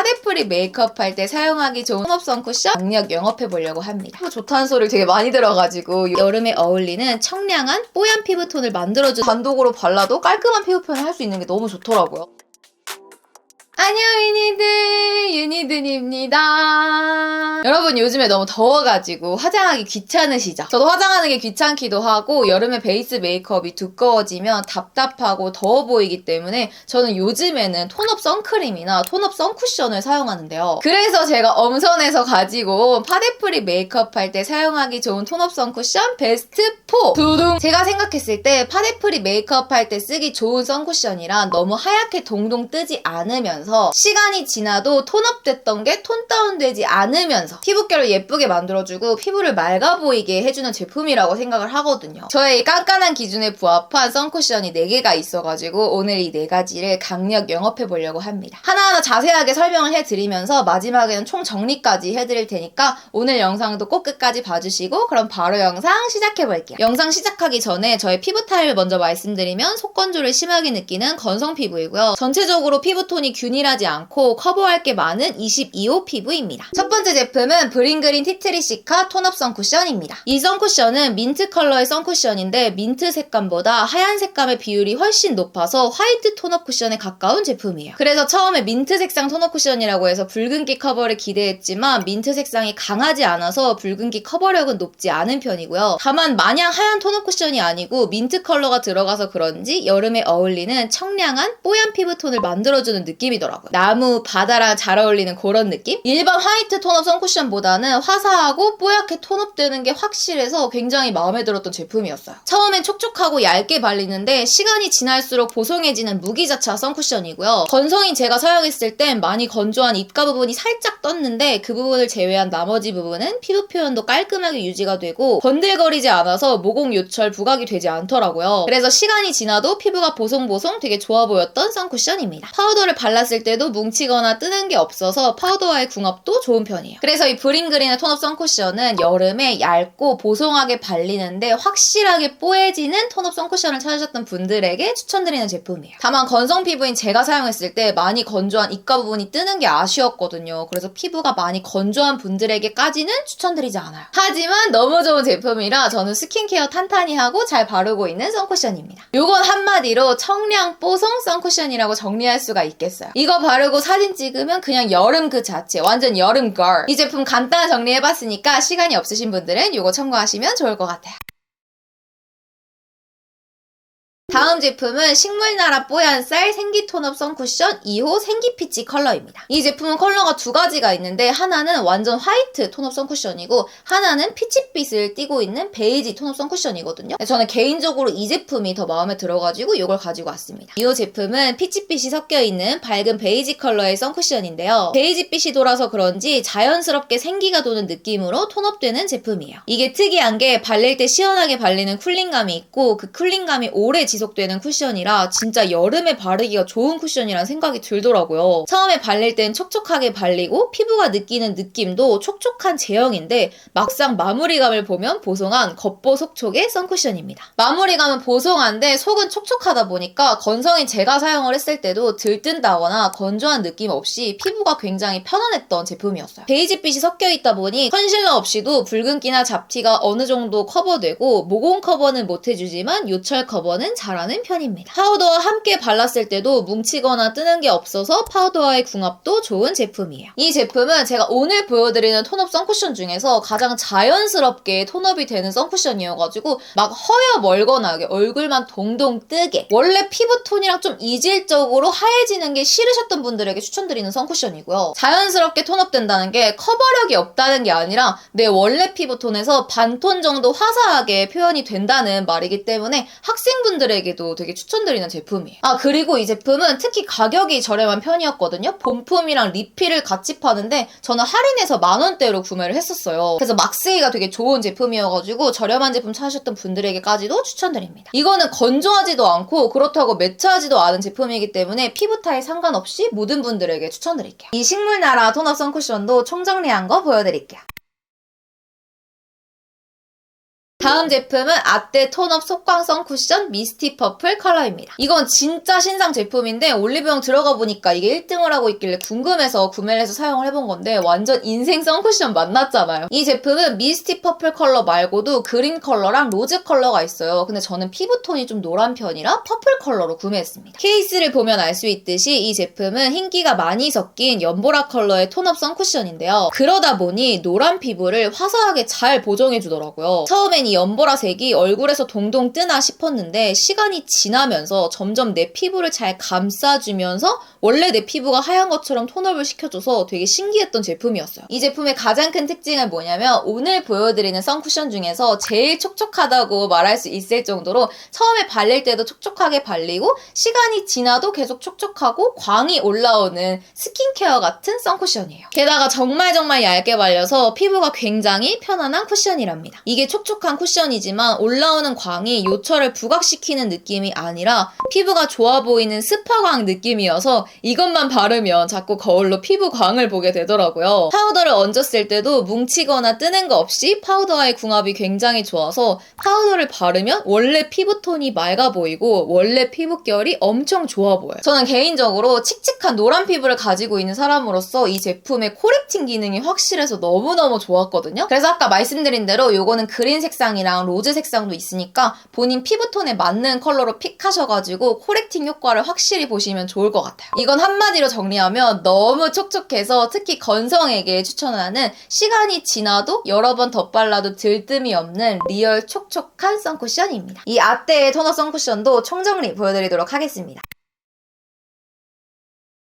파데프리 메이크업 할 때 사용하기 좋은 톤업성 쿠션 강력 영업해 보려고 합니다. 좋다는 소리를 되게 많이 들어가지고 여름에 어울리는 청량한 뽀얀 피부톤을 만들어주는 단독으로 발라도 깔끔한 피부 표현을 할 수 있는 게 너무 좋더라고요. 안녕 유니드 유니든입니다. 여러분 요즘에 너무 더워가지고 화장하기 귀찮으시죠? 저도 화장하는 게 귀찮기도 하고 여름에 베이스 메이크업이 두꺼워지면 답답하고 더워 보이기 때문에 저는 요즘에는 톤업 선크림이나 톤업 선쿠션을 사용하는데요. 그래서 제가 엄선해서 가지고 온 파데프리 메이크업 할 때 사용하기 좋은 톤업 선쿠션 베스트 4 두둥! 제가 생각했을 때 파데프리 메이크업 할 때 쓰기 좋은 선쿠션이란 너무 하얗게 동동 뜨지 않으면서 시간이 지나도 톤업 됐던 게 톤 다운되지 않으면서 피부결을 예쁘게 만들어주고 피부를 맑아 보이게 해주는 제품이라고 생각을 하거든요. 저의 이 깐깐한 기준에 부합한 선쿠션이 4개가 있어가지고 오늘 이 4가지를 강력 영업해 보려고 합니다. 하나하나 자세하게 설명을 해드리면서 마지막에는 총 정리까지 해드릴 테니까 오늘 영상도 꼭 끝까지 봐주시고 그럼 바로 영상 시작해 볼게요. 영상 시작하기 전에 저의 피부 타입을 먼저 말씀드리면 속건조를 심하게 느끼는 건성 피부이고요. 전체적으로 피부 톤이 균 일하지 않고 커버할 게 많은 22호 피부입니다. 첫 번째 제품은 브링그린 티트리 시카 톤업 선쿠션입니다. 이 선쿠션은 민트 컬러의 선쿠션인데 민트 색감보다 하얀 색감의 비율이 훨씬 높아서 화이트 톤업 쿠션에 가까운 제품이에요. 그래서 처음에 민트 색상 톤업 쿠션이라고 해서 붉은기 커버를 기대했지만 민트 색상이 강하지 않아서 붉은기 커버력은 높지 않은 편이고요. 다만 마냥 하얀 톤업 쿠션이 아니고 민트 컬러가 들어가서 그런지 여름에 어울리는 청량한 뽀얀 피부톤을 만들어주는 느낌이 더라고요. 나무, 바다랑 잘 어울리는 그런 느낌? 일반 화이트 톤업 선쿠션보다는 화사하고 뽀얗게 톤업되는 게 확실해서 굉장히 마음에 들었던 제품이었어요. 처음엔 촉촉하고 얇게 발리는데 시간이 지날수록 보송해지는 무기자차 선쿠션이고요. 건성인 제가 사용했을 땐 많이 건조한 입가 부분이 살짝 떴는데 그 부분을 제외한 나머지 부분은 피부 표현도 깔끔하게 유지가 되고 번들거리지 않아서 모공 요철 부각이 되지 않더라고요. 그래서 시간이 지나도 피부가 보송보송 되게 좋아 보였던 선쿠션입니다. 파우더를 발랐을 때도 뭉치거나 뜨는 게 없어서 파우더와의 궁합도 좋은 편이에요. 그래서 이 브링그린의 톤업 선쿠션은 여름에 얇고 보송하게 발리는데 확실하게 뽀해지는 톤업 선쿠션을 찾으셨던 분들에게 추천드리는 제품이에요. 다만 건성 피부인 제가 사용했을 때 많이 건조한 입가 부분이 뜨는 게 아쉬웠거든요. 그래서 피부가 많이 건조한 분들에게까지는 추천드리지 않아요. 하지만 너무 좋은 제품이라 저는 스킨케어 탄탄히 하고 잘 바르고 있는 선쿠션입니다. 요건 한마디로 청량 뽀송 선쿠션이라고 정리할 수가 있겠어요. 이거 바르고 사진 찍으면 그냥 여름 그 자체, 완전 여름 걸. 이 제품 간단히 정리해봤으니까 시간이 없으신 분들은 이거 참고하시면 좋을 것 같아요. 다음 제품은 식물나라 뽀얀 쌀 생기 톤업 선쿠션 2호 생기 피치 컬러입니다. 이 제품은 컬러가 두 가지가 있는데 하나는 완전 화이트 톤업 선쿠션이고 하나는 피치빛을 띠고 있는 베이지 톤업 선쿠션이거든요. 저는 개인적으로 이 제품이 더 마음에 들어가지고 이걸 가지고 왔습니다. 이 제품은 피치빛이 섞여 있는 밝은 베이지 컬러의 선쿠션인데요. 베이지빛이 돌아서 그런지 자연스럽게 생기가 도는 느낌으로 톤업되는 제품이에요. 이게 특이한 게 발릴 때 시원하게 발리는 쿨링감이 있고 그 쿨링감이 오래 지속 되는 쿠션이라 진짜 여름에 바르기가 좋은 쿠션이라는 생각이 들더라고요. 처음에 발릴 땐 촉촉하게 발리고 피부가 느끼는 느낌도 촉촉한 제형인데 막상 마무리감을 보면 보송한 겉보속촉의 선쿠션입니다. 마무리감은 보송한데 속은 촉촉하다 보니까 건성인 제가 사용을 했을 때도 들뜬다거나 건조한 느낌 없이 피부가 굉장히 편안했던 제품이었어요. 베이지빛이 섞여 있다 보니 컨실러 없이도 붉은기나 잡티가 어느 정도 커버되고 모공 커버는 못 해주지만 요철 커버는 잘 하는 편입니다. 파우더와 함께 발랐을 때도 뭉치거나 뜨는 게 없어서 파우더와의 궁합도 좋은 제품이에요. 이 제품은 제가 오늘 보여드리는 톤업 선쿠션 중에서 가장 자연스럽게 톤업이 되는 선쿠션이어가지고 막 허여 멀거나 얼굴만 동동 뜨게 원래 피부톤이랑 좀 이질적으로 하얘지는 게 싫으셨던 분들에게 추천드리는 선쿠션이고요. 자연스럽게 톤업된다는 게 커버력이 없다는 게 아니라 내 원래 피부톤에서 반톤 정도 화사하게 표현이 된다는 말이기 때문에 학생분들 에게도 되게 추천드리는 제품이에요. 아 그리고 이 제품은 특히 가격이 저렴한 편이었거든요. 본품이랑 리필을 같이 파는데 저는 할인해서 만 원대로 구매를 했었어요. 그래서 막 쓰기가 되게 좋은 제품이어가지고 저렴한 제품 찾으셨던 분들에게까지도 추천드립니다. 이거는 건조하지도 않고 그렇다고 매트하지도 않은 제품이기 때문에 피부 타입 상관없이 모든 분들에게 추천드릴게요. 이 식물나라 톤업 선쿠션도 총정리한 거 보여드릴게요. 다음 제품은 아떼 톤업 속광성 쿠션 미스티 퍼플 컬러입니다. 이건 진짜 신상 제품인데 올리브영 들어가 보니까 이게 1등을 하고 있길래 궁금해서 구매를 해서 사용을 해본 건데 완전 인생 선쿠션 만났잖아요. 이 제품은 미스티 퍼플 컬러 말고도 그린 컬러랑 로즈 컬러가 있어요. 근데 저는 피부톤이 좀 노란 편이라 퍼플 컬러로 구매했습니다. 케이스를 보면 알 수 있듯이 이 제품은 흰기가 많이 섞인 연보라 컬러의 톤업 선쿠션인데요. 그러다 보니 노란 피부를 화사하게 잘 보정해주더라고요. 처음엔 이 연보라색이 얼굴에서 동동 뜨나 싶었는데 시간이 지나면서 점점 내 피부를 잘 감싸주면서 원래 내 피부가 하얀 것처럼 톤업을 시켜줘서 되게 신기했던 제품이었어요. 이 제품의 가장 큰 특징은 뭐냐면 오늘 보여드리는 선쿠션 중에서 제일 촉촉하다고 말할 수 있을 정도로 처음에 발릴 때도 촉촉하게 발리고 시간이 지나도 계속 촉촉하고 광이 올라오는 스킨케어 같은 선쿠션이에요. 게다가 정말 정말 얇게 발려서 피부가 굉장히 편안한 쿠션이랍니다. 이게 촉촉한 쿠션이지만 올라오는 광이 요철을 부각시키는 느낌이 아니라 피부가 좋아 보이는 스파광 느낌이어서 이것만 바르면 자꾸 거울로 피부 광을 보게 되더라고요. 파우더를 얹었을 때도 뭉치거나 뜨는 거 없이 파우더와의 궁합이 굉장히 좋아서 파우더를 바르면 원래 피부톤이 맑아 보이고 원래 피부결이 엄청 좋아 보여요. 저는 개인적으로 칙칙한 노란 피부를 가지고 있는 사람으로서 이 제품의 코렉팅 기능이 확실해서 너무너무 좋았거든요. 그래서 아까 말씀드린 대로 요거는 그린 색상 이랑 로즈 색상도 있으니까 본인 피부톤에 맞는 컬러로 픽하셔가지고 코렉팅 효과를 확실히 보시면 좋을 것 같아요. 이건 한마디로 정리하면 너무 촉촉해서 특히 건성에게 추천하는 시간이 지나도 여러 번 덧발라도 들뜸이 없는 리얼 촉촉한 선쿠션입니다. 이 아떼의 토너 선쿠션도 총정리 보여드리도록 하겠습니다.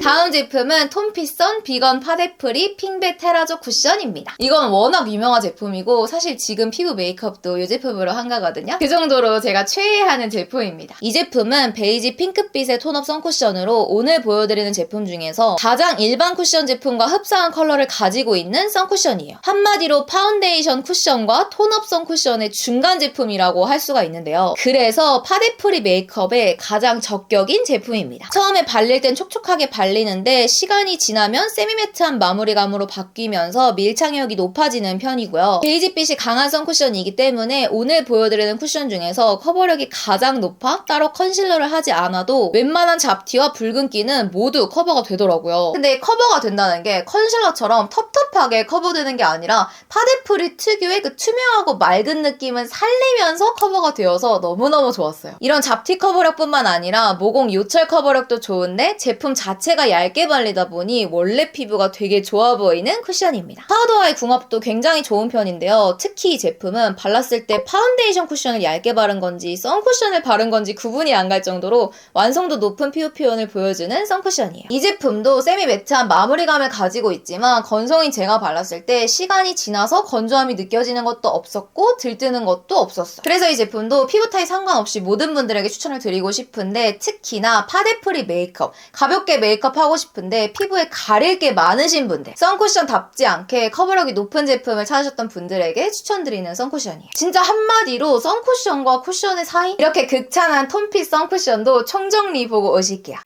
다음 제품은 톰피선 비건 파데프리 핑베 테라조 쿠션입니다. 이건 워낙 유명한 제품이고 사실 지금 피부 메이크업도 이 제품으로 한 거거든요. 그 정도로 제가 최애하는 제품입니다. 이 제품은 베이지 핑크빛의 톤업 선쿠션으로 오늘 보여드리는 제품 중에서 가장 일반 쿠션 제품과 흡사한 컬러를 가지고 있는 선쿠션이에요. 한마디로 파운데이션 쿠션과 톤업 선쿠션의 중간 제품이라고 할 수가 있는데요. 그래서 파데프리 메이크업에 가장 적격인 제품입니다. 처음에 발릴 땐 촉촉하게 발 리는데 시간이 지나면 세미매트한 마무리감으로 바뀌면서 밀착력이 높아지는 편이고요. 베이지빛이 강한 선쿠션이기 때문에 오늘 보여드리는 쿠션 중에서 커버력이 가장 높아 따로 컨실러를 하지 않아도 웬만한 잡티와 붉은기는 모두 커버가 되더라고요. 근데 커버가 된다는 게 컨실러처럼 텁텁하게 커버되는 게 아니라 파데프리 특유의 그 투명하고 맑은 느낌은 살리면서 커버가 되어서 너무너무 좋았어요. 이런 잡티 커버력뿐만 아니라 모공 요철 커버력도 좋은데 제품 자체가 얇게 발리다 보니 원래 피부가 되게 좋아 보이는 쿠션입니다. 파우더와의 궁합도 굉장히 좋은 편인데요. 특히 이 제품은 발랐을 때 파운데이션 쿠션을 얇게 바른 건지 선쿠션을 바른 건지 구분이 안 갈 정도로 완성도 높은 피부 표현을 보여주는 선쿠션이에요. 이 제품도 세미 매트한 마무리감을 가지고 있지만 건성인 제가 발랐을 때 시간이 지나서 건조함이 느껴지는 것도 없었고 들뜨는 것도 없었어요. 그래서 이 제품도 피부 타입 상관없이 모든 분들에게 추천을 드리고 싶은데 특히나 파데프리 메이크업 가볍게 메이크업 하고 싶은데 피부에 가릴 게 많으신 분들 선쿠션답지 않게 커버력이 높은 제품을 찾으셨던 분들에게 추천드리는 선쿠션이에요. 진짜 한마디로 선쿠션과 쿠션의 사이? 이렇게 극찬한 톤핏 선쿠션도 총정리 보고 오실게요.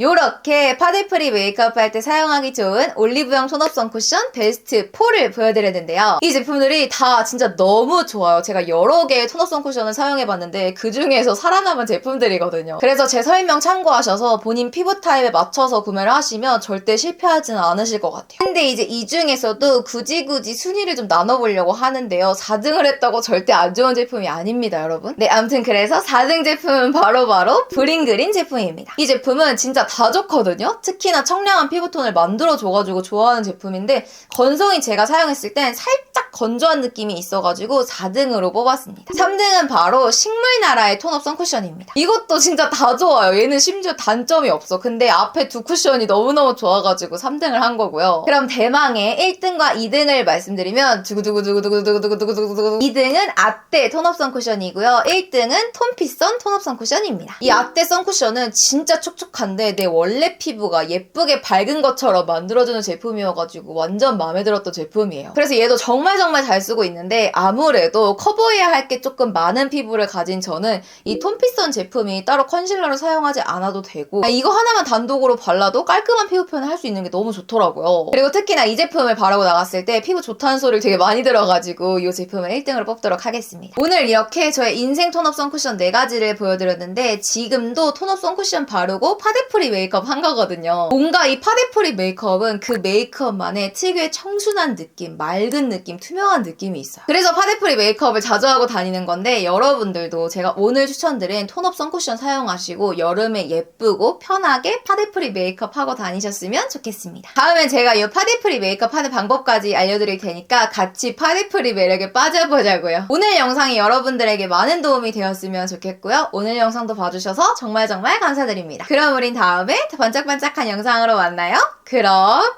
요렇게 파데프리 메이크업 할 때 사용하기 좋은 올리브영 톤업선 쿠션 베스트 4를 보여드렸는데요. 이 제품들이 다 진짜 너무 좋아요. 제가 여러 개의 톤업선 쿠션을 사용해봤는데 그 중에서 살아남은 제품들이거든요. 그래서 제 설명 참고하셔서 본인 피부 타입에 맞춰서 구매를 하시면 절대 실패하지는 않으실 것 같아요. 근데 이제 이 중에서도 굳이 굳이 순위를 좀 나눠보려고 하는데요. 4등을 했다고 절대 안 좋은 제품이 아닙니다, 여러분. 네, 아무튼 그래서 4등 제품은 바로바로 브링그린 제품입니다. 이 제품은 진짜 다 좋거든요? 특히나 청량한 피부톤을 만들어줘가지고 좋아하는 제품인데 건성이 제가 사용했을 땐 살짝 건조한 느낌이 있어가지고 4등으로 뽑았습니다. 3등은 바로 식물나라의 톤업 선쿠션입니다. 이것도 진짜 다 좋아요. 얘는 심지어 단점이 없어. 근데 앞에 두 쿠션이 너무너무 좋아가지고 3등을 한 거고요. 그럼 대망의 1등과 2등을 말씀드리면 두구두구두구두구두구두구두구두구 2등은 아떼 톤업 선쿠션이고요. 1등은 톤피선 톤업 선쿠션입니다. 이 아떼 선쿠션은 진짜 촉촉한데 내 원래 피부가 예쁘게 밝은 것처럼 만들어주는 제품이어가지고 완전 마음에 들었던 제품이에요. 그래서 얘도 정말 정말 잘 쓰고 있는데 아무래도 커버해야 할 게 조금 많은 피부를 가진 저는 이 톤피선 제품이 따로 컨실러를 사용하지 않아도 되고 아, 이거 하나만 단독으로 발라도 깔끔한 피부 표현을 할 수 있는 게 너무 좋더라고요. 그리고 특히나 이 제품을 바르고 나갔을 때 피부 좋다는 소리를 되게 많이 들어가지고 이 제품을 1등으로 뽑도록 하겠습니다. 오늘 이렇게 저의 인생 톤업 선쿠션 4가지를 보여드렸는데 지금도 톤업 선쿠션 바르고 파데프리 메이크업 한 거거든요. 뭔가 이 파데프리 메이크업은 그 메이크업만의 특유의 청순한 느낌, 맑은 느낌, 투명한 느낌이 있어요. 그래서 파데프리 메이크업을 자주 하고 다니는 건데 여러분들도 제가 오늘 추천드린 톤업 선쿠션 사용하시고 여름에 예쁘고 편하게 파데프리 메이크업 하고 다니셨으면 좋겠습니다. 다음엔 제가 이 파데프리 메이크업 하는 방법까지 알려드릴 테니까 같이 파데프리 매력에 빠져보자고요. 오늘 영상이 여러분들에게 많은 도움이 되었으면 좋겠고요. 오늘 영상도 봐주셔서 정말 정말 감사드립니다. 그럼 우린 다음에 더 반짝반짝한 영상으로 만나요. 그럼 안녕!